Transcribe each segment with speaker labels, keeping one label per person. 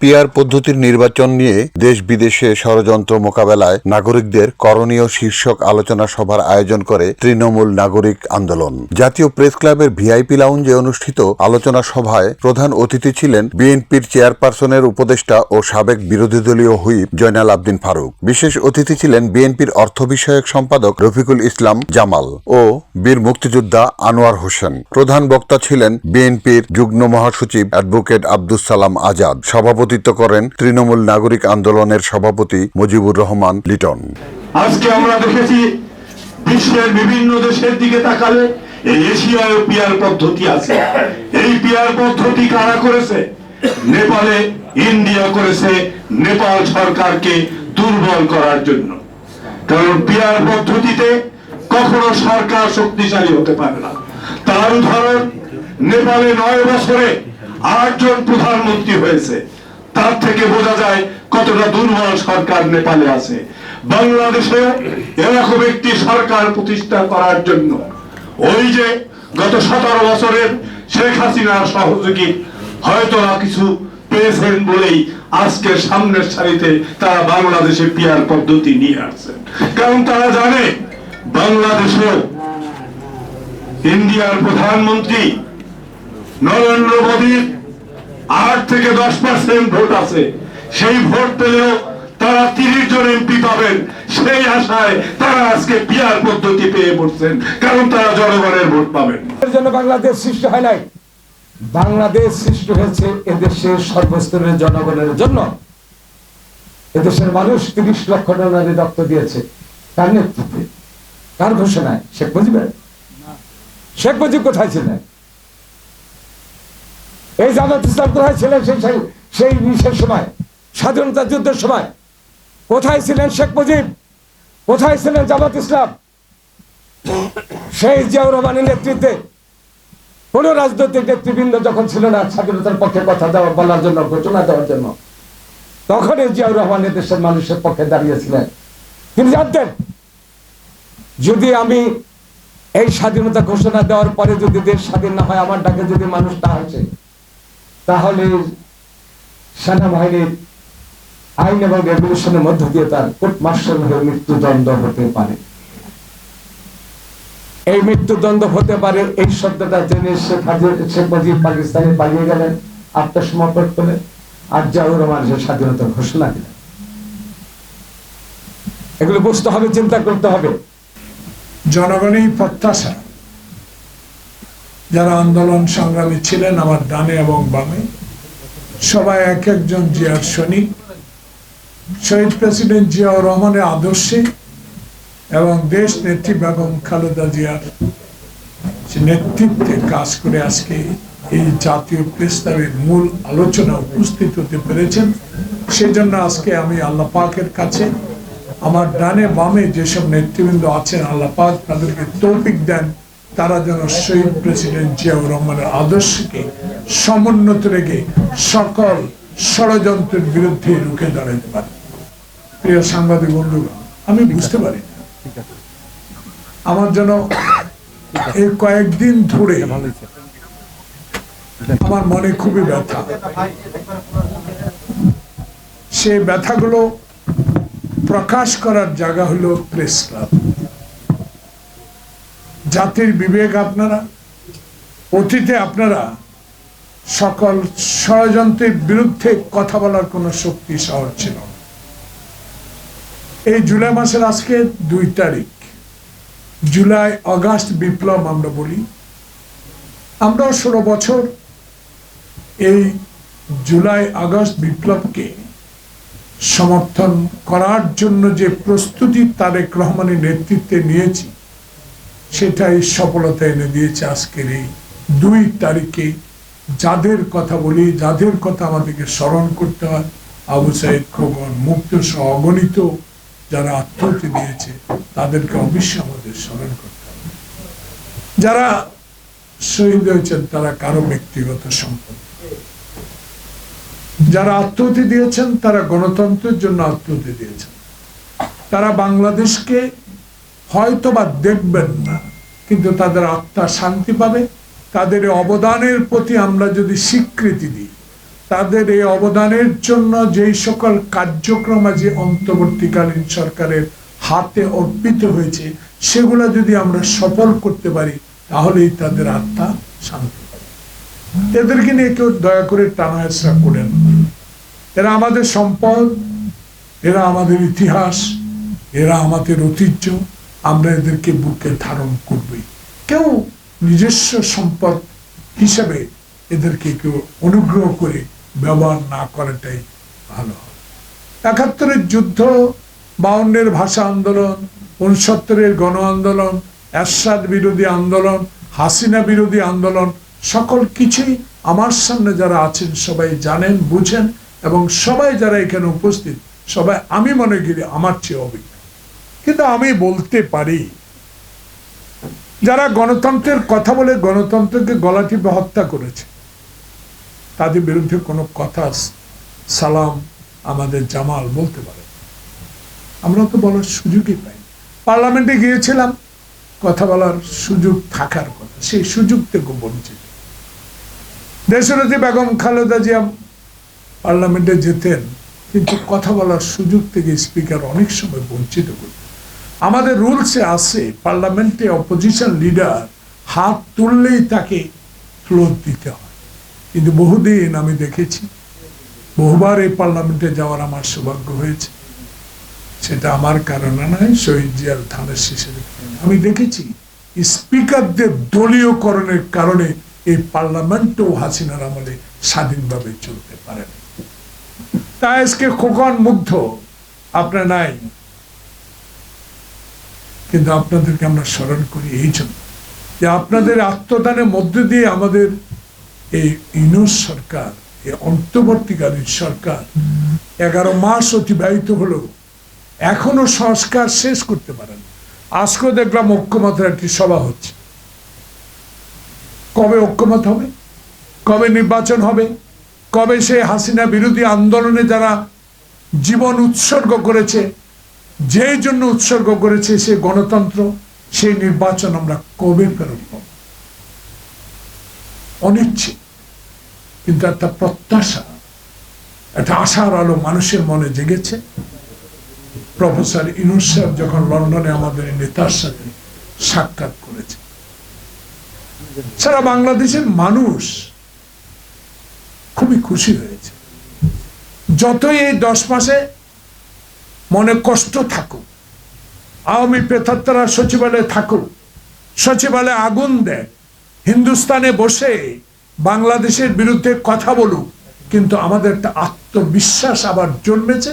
Speaker 1: PR পদ্ধতির নির্বাচন নিয়ে দেশ বিদেশে ষড়যন্ত্র মোকাবেলায় নাগরিকদের করণীয় শীর্ষক আলোচনা সভার আয়োজন করে তৃণমূল নাগরিক আন্দোলন। জাতীয় প্রেস ক্লাবের ভিআইপি লাউঞ্জে অনুষ্ঠিত আলোচনা সভায় প্রধান অতিথি ছিলেন বিএনপির চেয়ারপারসনের উপদেষ্টা ও সাবেক বিরোধী দলীয় হুইপ জয়নাল আবদিন ফারুক। বিশেষ অতিথি ছিলেন বিএনপির অর্থ বিষয়ক সম্পাদক রফিকুল ইসলাম জামাল ও বীর মুক্তিযোদ্ধা আনোয়ার হোসেন। প্রধান বক্তা ছিলেন বিএনপির যুগ্ম মহাসচিব অ্যাডভোকেট আব্দুস সালাম আজাদ। সভাপতিত্ব করেন তৃণমূল নাগরিক আন্দোলনের সভাপতি মুজিবুর রহমান লিটন।
Speaker 2: আজকে আমরা দেখেছি বিশ্বের বিভিন্ন দেশের দিকে তাকালে এই এশিয়ায় পিয়ার পদ্ধতি আছে। এই পিয়ার পদ্ধতি কারা করেছে? নেপালে ইন্ডিয়া করেছে নেপাল সরকারকে দুর্বল করার জন্য। কারণ পিয়ার পদ্ধতিতে কখনো সরকার শক্তিশালী হতে পারে না। তার উদাহরণ, নেপালে নয় বছরে আটজন প্রধানমন্ত্রী হয়েছে। তার থেকে বোঝা যায় কতটা দুর্বল সরকার নেপালে আছে। বাংলাদেশেও এরকম একটি সরকার প্রতিষ্ঠা করার জন্য ওই যে গত সতেরো বছরের শেখ হাসিনার সহযোগী হয়তো কিছু পেয়েছেন বলেই আজকে সামনের সারিতে তারা বাংলাদেশে পিয়ার পদ্ধতি নিয়ে আসছেন। কারণ তারা জানে বাংলাদেশেও ইন্ডিয়ার প্রধানমন্ত্রী নরেন্দ্র মোদীর আট থেকে দশ পার্সেন্ট ভোট আছে। সেই ভোট পেলেও তারা তিরিশ জন এমপি পাবেন। সেই আশায় তারা আজকে পিয়ার পদ্ধতি পেয়ে পড়ছেন, কারণ তারা জনগণের ভোট পাবেন।
Speaker 3: এর জন্য বাংলাদেশ সৃষ্টি হয় নাই। বাংলাদেশ সৃষ্টি হয়েছে এদেশের সর্বস্তরের জনগণের জন্য। এদেশের মানুষ তিরিশ লক্ষ ডলারের রক্ত দিয়েছে। কার নেতৃত্বে? কার ঘোষণায়? শেখ মুজিবের? শেখ মুজিব কোথায় ছিলেন? এই জামাত ইসলাম কোথায় ছিলেন সেই সেই- বিশেষ সময়? স্বাধীনতা যুদ্ধের সময়? কোথায় ছিলেন শেখ মুজিব? কোথায় ছিলেন জামাত ইসলাম? সেই জিয়াউর রহমানের নেতৃত্বে কোন রাজনৈতিক নেতৃবৃন্দ যখন ছিল না স্বাধীনতার পক্ষে কথা দেওয়া বলার জন্য, ঘোষণা দেওয়ার জন্য তখন এই জিয়াউর রহমান এই দেশের মানুষের পক্ষে দাঁড়িয়েছিলেন। তিনি জানতেন, যদি আমি এই স্বাধীনতা ঘোষণা দেওয়ার পরে যদি দেশ স্বাধীন না হয়, আমার ডাকে যদি মানুষ না আসে তাহলে সেনাবাহিনীর আইন এবং রেগুলেশনের মধ্য দিয়ে তার কোর্ট মার্শাল হয়ে মৃত্যুদণ্ড হতে পারে। এই মৃত্যুদণ্ড হতে পারে এই শব্দটা জেনে শেখ হাজির শেখ মুজিব পাকিস্তানে পালিয়ে গেলেন, আত্মসমর্পণ করলেন, আর জিয়াউর রহমান সে স্বাধীনতার ঘোষণা দিলেন। এগুলো বুঝতে হবে, চিন্তা করতে হবে।
Speaker 4: জনগণের প্রত্যাশা যারা আন্দোলন সংগ্রামী ছিলেন আমার ডানে এবং বামে, সবাই এক একজন জিয়ার সৈনিক। শহীদ প্রেসিডেন্ট জিয়াউর রহমানের আদর্শে এবং দেশ নেত্রী বেগম খালেদা জিয়ার নেতৃত্বে কাজ করে আজকে এই জাতীয় প্রস্তাবের মূল আলোচনা উপস্থিত হতে পেরেছেন, সেজন্য আজকে আমি আল্লাহ পাকের কাছে আমার ডানে বামে যেসব নেতৃবৃন্দ আছেন, আল্লাহ পাক তাদেরকে তৌফিক দেন। তারা যেন শহীদ প্রেসিডেন্ট জিয়াউর রহমানের আদর্শকে সমুন্নত রেখে সকল ষড়যন্ত্রের বিরুদ্ধে রুখে দাঁড়াতে পারে। প্রিয় সাংবাদিক বন্ধুগণ আমি বুঝতে পারি আমার যেন এই কয়েকদিন ধরে আমার মনে খুবই ব্যথা। সে ব্যথাগুলো প্রকাশ করার জায়গা হলো প্রেস ক্লাব। জাতির বিবেক আপনারা, অতীতে আপনারা সকল ষড়যন্ত্রের বিরুদ্ধে কথা বলার কোনো শক্তি শহর ছিল এই জুলাই মাসের আজকে দুই তারিখ, জুলাই, অগাস্ট বিপ্লব আমরা বলি। আমরা ষোলো বছর এই জুলাই আগস্ট বিপ্লবকে সমর্থন করার জন্য যে প্রস্তুতি তারেক রহমানের নেতৃত্বে নিয়েছি সেটাই সফলতা এনে দিয়েছে আজকের এই দুই তারিখে। যাদের কথা বলি, যাদের কথা আমাদেরকে স্মরণ করতে হয়, আবু সাইদ খোকন, মুক্ত সহ অগণিত যারা আত্মহতি দিয়েছে, তাদেরকে অবশ্যই আমাদের স্মরণ করতে হবে। যারা শহীদ হয়েছেন, তারা কারও ব্যক্তিগত সম্পদ। যারা আত্মহতি দিয়েছেন, তারা গণতন্ত্রের জন্য আত্মহতি দিয়েছেন। তারা বাংলাদেশকে হয়তো বা দেখবেন না, কিন্তু তাদের আত্মা শান্তি পাবে। তাদের অবদানের প্রতি আমরা যদি স্বীকৃতি দিই, তাদের এই অবদানের জন্য যেই সকল কার্যক্রম আজ অন্তর্বর্তীকালীন সরকারের হাতে অর্পিত হয়েছে, সেগুলো যদি আমরা সফল করতে পারি, তাহলেই তাদের আত্মা শান্তি পাবে। এদেরকে নিয়ে কেউ দয়া করে টানা হেসরা করেন এরা আমাদের সম্পদ, এরা আমাদের ইতিহাস, এরা আমাদের ঐতিহ্য। আমরা এদেরকে বুকে ধারণ করবই কেউ নিজস্ব সম্পদ হিসাবে এদেরকে কেউ অনুগ্রহ করে ব্যবহার না করাটাই ভালো হবে। একাত্তরের যুদ্ধ, বাউন্নের ভাষা আন্দোলন উনসত্তরের গণ আন্দোলন, এরশাদ বিরোধী আন্দোলন, হাসিনা বিরোধী আন্দোলন, সকল কিছুই আমার সামনে যারা আছেন সবাই জানেন, বুঝেন এবং সবাই যারা এখানে উপস্থিত, সবাই আমি মনে করি আমার চেয়ে অভিজ্ঞ। কিন্তু আমি বলতে পারি, যারা গণতন্ত্রের কথা বলে গণতন্ত্রকে গলা টিপে হত্যা করেছে, তাদের বিরুদ্ধে কোনো কথা সালাম আমাদের জামাল বলতে পারে আমরা তো বলার সুযোগই পাই পার্লামেন্টে গিয়েছিলাম, কথা বলার সুযোগ থাকার কথা, সেই সুযোগ থেকে বঞ্চিত দেশরতী বেগম খালেদা জিয়া পার্লামেন্টে যেতেন, কিন্তু কথা বলার সুযোগ থেকে স্পিকার অনেক সময় বঞ্চিত করতেন। আমাদের রুলসে আছে পার্লামেন্টে অপোজিশন লিডার হাত তুললেই তাকে ফ্লোর দিতে হয়। কিন্তু বহুদিন আমি দেখেছি, বহুবার এই পার্লামেন্টে যাওয়ার আমার সৌভাগ্য হয়েছে। সেটা আমার কারণে নয়, শহীদ জিয়ার ধানের শীষের আমি দেখেছি, স্পিকারদের দলীয়করণের কারণে এই পার্লামেন্টও হাসিনার আমলে স্বাধীনভাবে চলতে পারে তাই আজকে খোকন মুগ্ধ, আপনার নাই? কিন্তু আপনাদেরকে আমরা স্মরণ করি এই জন্য যে আপনাদের আত্মদানের মধ্য দিয়ে আমাদের এই ইউনুস সরকার, এই অন্তর্বর্তীকালীন সরকার এগারো মাস অতিবাহিত হলো এখনও সংস্কার শেষ করতে পারেন আজকেও দেখলাম ঐক্যমতের একটি সভা হচ্ছে। কবে ঐক্যমত হবে? কবে নির্বাচন হবে? কবে সেই হাসিনা বিরোধী আন্দোলনে যারা জীবন উৎসর্গ করেছে যেই জন্য উৎসর্গ করেছে সে গণতন্ত্র সেই নির্বাচন আমরা কবে ফেরত পাব? অনিচ্ছিত, কিন্তু একটা প্রত্যাশা, একটা আশার আলো মানুষের মনে জেগেছে। প্রফেসর ইনুস সাহেব যখন লন্ডনে আমাদের নেতার সাথে সাক্ষাৎ করেছে, সারা বাংলাদেশের মানুষ খুবই খুশি হয়েছে। যতই এই দশ মাসে মনে কষ্ট থাকুক। আওয়ামী প্রেতাত্মারা সচিবালয়ে থাকুক, সচিবালয়ে আগুন দেয়, হিন্দুস্তানে বসে বাংলাদেশের বিরুদ্ধে কথা বলুক, কিন্তু আমাদের একটা আত্মবিশ্বাস আবার জন্মেছে।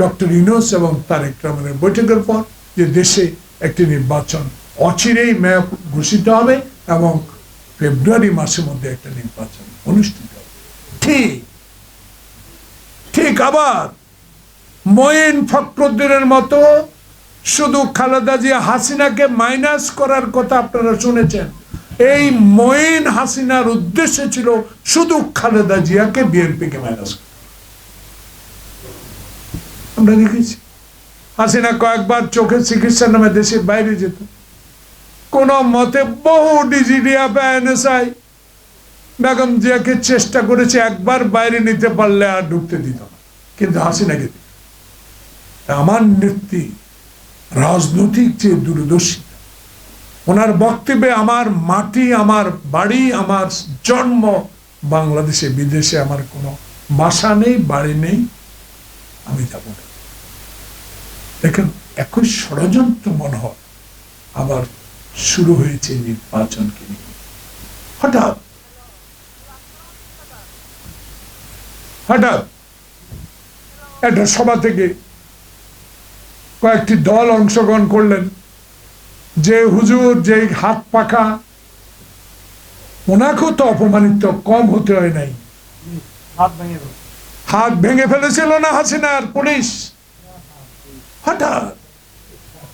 Speaker 4: ডক্টর ইনোস এবং তারেক রহমানের বৈঠকের পর যে দেশে একটি নির্বাচন অচিরেই ম্যাপ ঘোষিত হবে এবং ফেব্রুয়ারি মাসের মধ্যে একটা নির্বাচন অনুষ্ঠিত হবে। ঠিক ঠিক আবার মঈন ফখরুদ্দিনের মতো শুধু খালেদা জিয়া হাসিনাকে মাইনাস করার কথা আপনারা শুনেছেন। এই মঈন হাসিনার উদ্দেশ্য ছিল শুধু খালেদা জিয়াকে বিএনপিকে মাইনাস আমরা দেখেছি। হাসিনা কয়েকবার চোখের চিকিৎসার নামে দেশের বাইরে যেত। কোন মতে বহু ডিজিডিয়া এনএসআই বেগম জিয়াকে চেষ্টা করেছে একবার বাইরে নিতে পারলে আর ঢুকতে দিত কিন্তু হাসিনাকে দিত। আমার নেত্রী রাজনৈতিক যে দূরদর্শী। ওনার বক্তব্যে আমার মাটি, আমার বাড়ি, আমার জন্ম, বাংলাদেশে, বিদেশে আমার কোনো বাসা নেই, বাড়ি নেই, আমি যাব না দেখেন, একই ষড়যন্ত্র মনে হয়। আবার শুরু হয়েছে নির্বাচনকে নিয়ে। হঠাৎ। হঠাৎ। একটা সভা থেকে কয়েকটি দল অংশগ্রহণ করলেন। যে হুজুর যে হাত পাখা ওনাকেও তো অপমানিত কম হতে হয় নাই। হাত ভেঙে ফেলেছিল না হাসিনার পুলিশ? হঠাৎ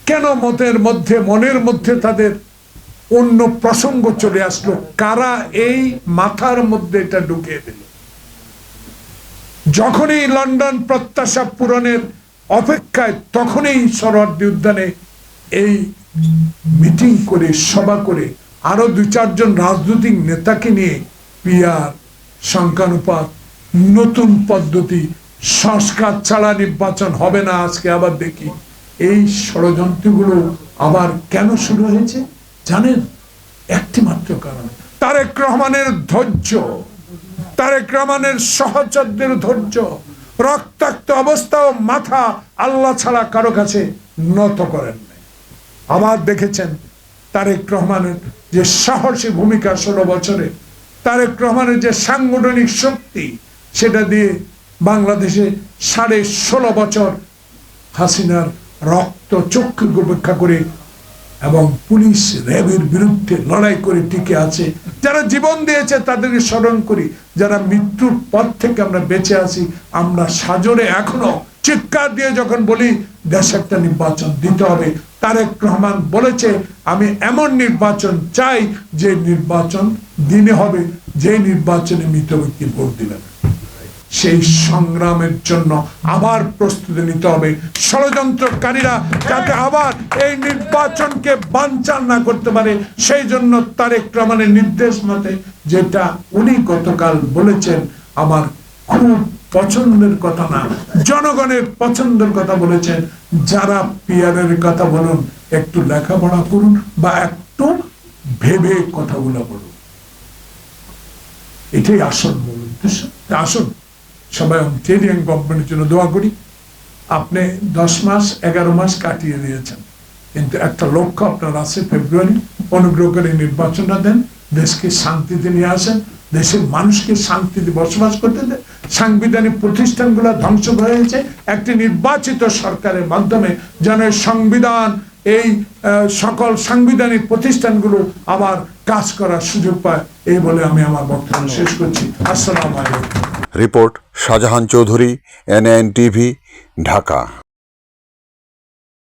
Speaker 4: কেন মতের মধ্যে মনের মধ্যে তাদের অন্য প্রসঙ্গ চলে আসলো? কারা এই মাথার মধ্যে এটা ঢুকিয়ে দিল? যখনই লন্ডন প্রত্যাশা পূরণের অপেক্ষায় তখনই সরহদ্দি উদ্যানে এই মিটিং করে, সভা করে আরও দুই চারজন রাজনৈতিক নেতাকে নিয়ে পিয়ার সংখ্যানুপাত নতুন পদ্ধতি, সংস্কার ছাড়া নির্বাচন হবে না আজকে আবার দেখি। এই ষড়যন্ত্রগুলো আবার কেন শুরু হয়েছে? জানেন? একটি মাত্র কারণ। তারেক রহমানের ধৈর্য, তারেক রহমানের সহচরদের ধৈর্য রক্তাক্ত অবস্থা ও মাথা আল্লাহ ছাড়া কারও কাছে নত করেন আবার দেখেছেন তারেক রহমানের যে সাহসী ভূমিকা ষোলো বছরে, তারেক রহমানের যে সাংগঠনিক শক্তি, সেটা দিয়ে বাংলাদেশে সাড়ে ষোলো বছর হাসিনার রক্ত চক্ষু উপেক্ষা করে এবং পুলিশ র্যাবের বিরুদ্ধে লড়াই করে টিকে আছে। যারা জীবন দিয়েছে, তাদেরকে স্মরণ করি, যারা মৃত্যুর পর থেকে আমরা বেঁচে আছি, আমরা সাজরে এখনও চিৎকার দিয়ে যখন বলি, দেশ একটা নির্বাচন দিতে হবে। তারেক রহমান বলেছে, আমি এমন নির্বাচন চাই যে নির্বাচন দিনে হবে, যে নির্বাচনে মৃত ব্যক্তি ভোট দিবেন। সেই সংগ্রামের জন্য আবার প্রস্তুতি নিতে হবে। ষড়যন্ত্রকারীরা যাতে আবার এই নির্বাচনকে বানচাল না করতে পারে, সেই জন্য তারেক রহমানের নির্দেশ মতে যেটা উনি গতকাল বলেছেন, আমার খুব পছন্দের কথা না, জনগণের পছন্দের কথা বলেছেন, যারা পিয়ারের কথা বলুন, একটু লেখাপড়া করুন বা একটু ভেবে কথাগুলো বলুন। এটাই আসল মূল উদ্দেশ্য। তা আসুন। সবাই অন্টেরিয়ান গভর্নমেন্টের জন্য দোয়া করি। আপনি দশ মাস, এগারো মাস কাটিয়ে দিয়েছেন। কিন্তু একটা লক্ষ্য আপনার আছে ফেব্রুয়ারি অনুগ্রহ করে নির্বাচনটা দেন, দেশকে শান্তিতে নিয়ে আসেন, দেশের মানুষকে শান্তিতে বসবাস করতে দেন। সাংবিধানিক প্রতিষ্ঠানগুলো ধ্বংস হয়েছে একটি নির্বাচিত সরকারের মাধ্যমে যেন সংবিধান, এই সকল সাংবিধানিক প্রতিষ্ঠানগুলো আবার কাজ করার সুযোগ পায়। এই বলে আমি আমার বক্তব্য শেষ করছি। আসসালামু আলাইকুম।
Speaker 1: Report Shahjahan Chowdhury NN TV Dhaka.